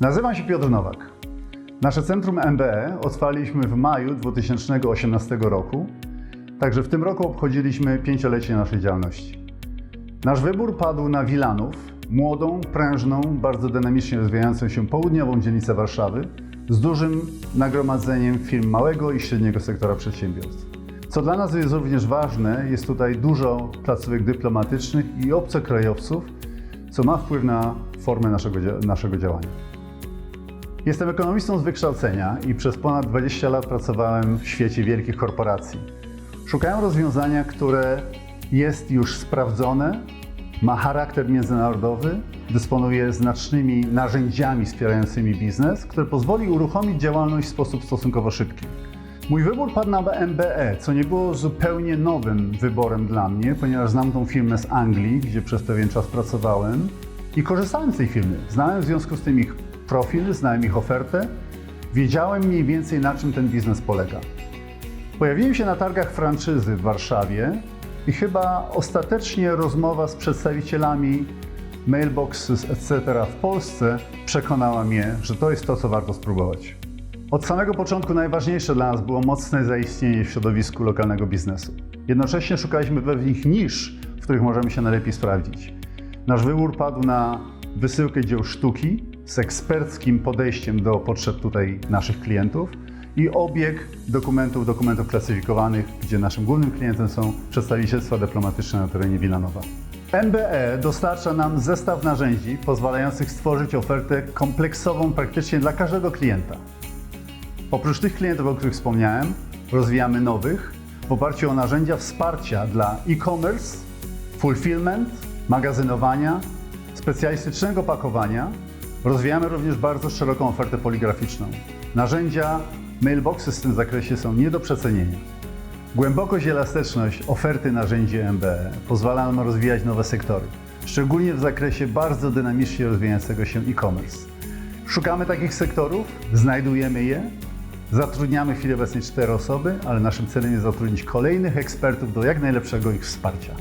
Nazywam się Piotr Nowak. Nasze centrum MBE otwarliśmy w maju 2018 roku, także w tym roku obchodziliśmy pięciolecie naszej działalności. Nasz wybór padł na Wilanów, młodą, prężną, bardzo dynamicznie rozwijającą się południową dzielnicę Warszawy z dużym nagromadzeniem firm małego i średniego sektora przedsiębiorstw. Co dla nas jest również ważne, jest tutaj dużo placówek dyplomatycznych i obcokrajowców, co ma wpływ na formę naszego, naszego działania. Jestem ekonomistą z wykształcenia i przez ponad 20 lat pracowałem w świecie wielkich korporacji. Szukałem rozwiązania, które jest już sprawdzone, ma charakter międzynarodowy, dysponuje znacznymi narzędziami wspierającymi biznes, które pozwoli uruchomić działalność w sposób stosunkowo szybki. Mój wybór padł na MBE, co nie było zupełnie nowym wyborem dla mnie, ponieważ znam tą firmę z Anglii, gdzie przez pewien czas pracowałem i korzystałem z tej firmy. Znałem w związku z tym ich profil, znałem ich ofertę, wiedziałem mniej więcej na czym ten biznes polega. Pojawiłem się na targach franczyzy w Warszawie i chyba ostatecznie rozmowa z przedstawicielami mailboxes, etc. w Polsce przekonała mnie, że to jest to, co warto spróbować. Od samego początku najważniejsze dla nas było mocne zaistnienie w środowisku lokalnego biznesu. Jednocześnie szukaliśmy pewnych nisz, w których możemy się najlepiej sprawdzić. Nasz wybór padł na wysyłkę dzieł sztuki z eksperckim podejściem do potrzeb tutaj naszych klientów i obieg dokumentów, dokumentów klasyfikowanych, gdzie naszym głównym klientem są przedstawicielstwa dyplomatyczne na terenie Wilanowa. MBE dostarcza nam zestaw narzędzi pozwalających stworzyć ofertę kompleksową praktycznie dla każdego klienta. Oprócz tych klientów, o których wspomniałem, rozwijamy nowych w oparciu o narzędzia wsparcia dla e-commerce, fulfillment, magazynowania, specjalistycznego pakowania. Rozwijamy również bardzo szeroką ofertę poligraficzną. Narzędzia mailboxy w tym zakresie są nie do przecenienia. Głębokość i elastyczność oferty narzędzi MBE pozwala nam rozwijać nowe sektory, szczególnie w zakresie bardzo dynamicznie rozwijającego się e-commerce. Szukamy takich sektorów, znajdujemy je, zatrudniamy w chwili obecnej cztery osoby, ale naszym celem jest zatrudnić kolejnych ekspertów do jak najlepszego ich wsparcia.